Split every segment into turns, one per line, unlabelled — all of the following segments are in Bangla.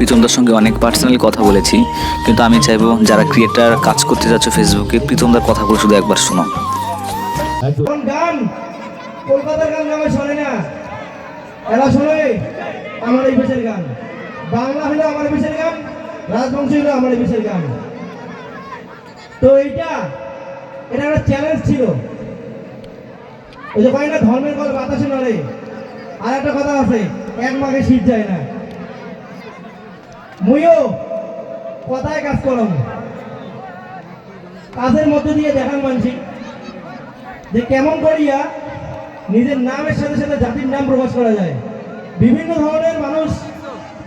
প্রীতমদার সঙ্গে অনেক পার্সোনালি কথা বলেছি, কিন্তু আমি চাইব যারা ক্রিয়েটার কাজ করতে যাচ্ছ ফেসবুকে প্রীতমদার কথাগুলো শুধু একবার শোনো।
গান, কলকাতার গান না। এরা আমার এই গান। হলো আমার গান হলো আমার গান। তো এটা একটা চ্যালেঞ্জ ছিল। ওই যে ধর্মের কল বাতাসে নড়ে। আর একটা কথা আছে, এক মাকে শীত যায় না। মুইও কথায় কাজ করম কাজের মধ্য দিয়ে দেখান মানছি। যে কেমন করিয়া নিজের নামের সাথে সাথে জাতির নাম প্রকাশ করা যায়। বিভিন্ন ধরনের মানুষ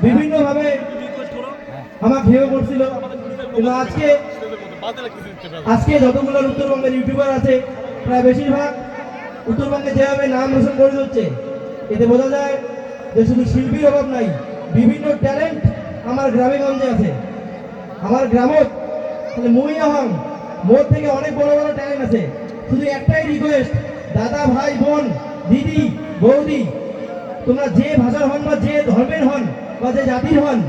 বিভিন্নভাবে আমাকে ভেবে করছিল। আজকে আজকে যতগুলো উত্তরবঙ্গের ইউটিউবার আছে, প্রায় বেশিরভাগ উত্তরবঙ্গে যেভাবে নাম রোশন করে হচ্ছে এতে বোঝা যায় যে শুধু শিল্পীর অভাব নাই, বিভিন্ন ট্যালেন্ট আমার গ্রামে গঞ্জে আছে। আমার গ্রামত, তাহলে মুই হং, মোর থেকে অনেক বড় বড় ট্যালেন্ট আছে। শুধু একটাই রিকোয়েস্ট দাদা, ভাই, বোন, দিদি, বৌদি, তোমরা যে ভাষার হন বা যে ধর্মের হন বা যে জাতির হন,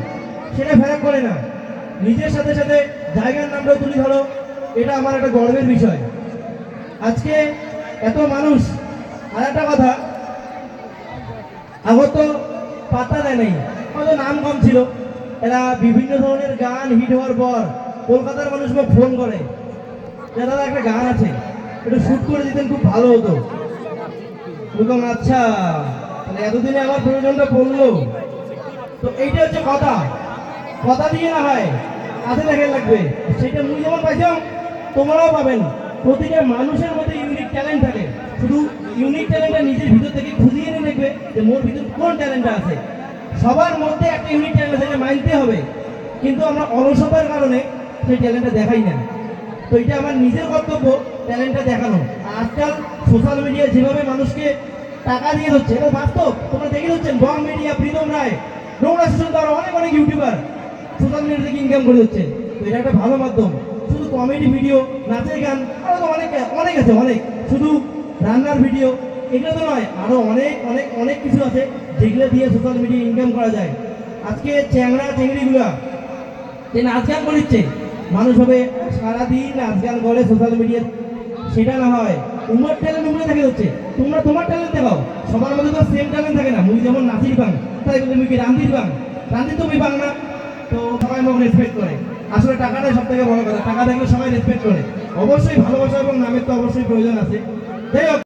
সেটা ফেরাক করে না। নিজের সাথে সাথে জায়গার নামটাও তুলে ধরো, এটা আমার একটা গর্বের বিষয়। আজকে এত মানুষ আর একটা কথা, আগত তো পাত্তা দেয় নাই, হয়তো নাম কম ছিল। এরা বিভিন্ন ধরনের গান হিট হওয়ার পর কলকাতার মানুষ ফোন করে। দাদা, একটা গান আছে। একটু শুট করে দিতেন, খুব ভালো হতো। বললাম আচ্ছা তাহলে এতদিনে আমার প্রয়োজনটা পড়ল। তো এইটা হচ্ছে কথা। কথা দিয়ে না হয় কাছে দেখে লাগবে। সেটা মুই যেমন পাইছাম তোমরাও পাবেন। প্রতিটা মানুষের মধ্যে ইউনিক ট্যালেন্ট থাকে। শুধু ইউনিক ট্যালেন্টটা নিজের ভিতর থেকে খুঁজিয়ে নিয়ে দেখবে যে, মোর ভিতর কোন ট্যালেন্টটা আছে? সবার মধ্যে একটা ইউনিক ট্যালেন্ট আছে মানতে হবে। কিন্তু আমরা অলসতার কারণে সেই ট্যালেন্টটা দেখাই না। তো এটা আমার নিজের কর্তব্য ট্যালেন্টটা দেখানো। আজকাল সোশ্যাল মিডিয়া যেভাবে মানুষকে টাকা দিয়ে হচ্ছে এটা বাস্তব। তোমরা দেখে হচ্ছেন বং মিডিয়া প্রীতম রায় নোংরা শোষণ দ্বারা অনেক অনেক ইউটিউবার সোশ্যাল মিডিয়া থেকে ইনকাম করে হচ্ছে তো এটা একটা ভালো মাধ্যম। শুধু কমেডি ভিডিও নাচের গান আরও তো অনেক অনেক আছে, অনেক। শুধু রান্নার ভিডিও এগুলো তো নয় আরও অনেক অনেক অনেক কিছু আছে যেগুলো দিয়ে সোশ্যাল মিডিয়া ইনকাম করা যায়। আজকে চ্যাংড়া চেংড়িগুলা যে নাচ গান করিচ্ছে মানুষ হবে সারাদিন নাচ গান করে সোশ্যাল মিডিয়া সেটা না হয়, তোমার ট্যালেন্ট উমরে থাকে হচ্ছে, তোমরা তোমার ট্যালেন্ট দেখাও, সবার মধ্যে তো সেম ট্যালেন্ট থাকে না, মুই যেমন নাচির বাং, তাই মুই কি রান্দির বাং, রান্দির তো মুই বাং না, তো সবাই আমাকে রেসপেক্ট করে। আসলে টাকাটাই সব থেকে বড় কথা, টাকা থাকলে সবাই রেসপেক্ট করে। অবশ্যই ভালোবাসা এবং নামের তো অবশ্যই প্রয়োজন আছে। যাই হোক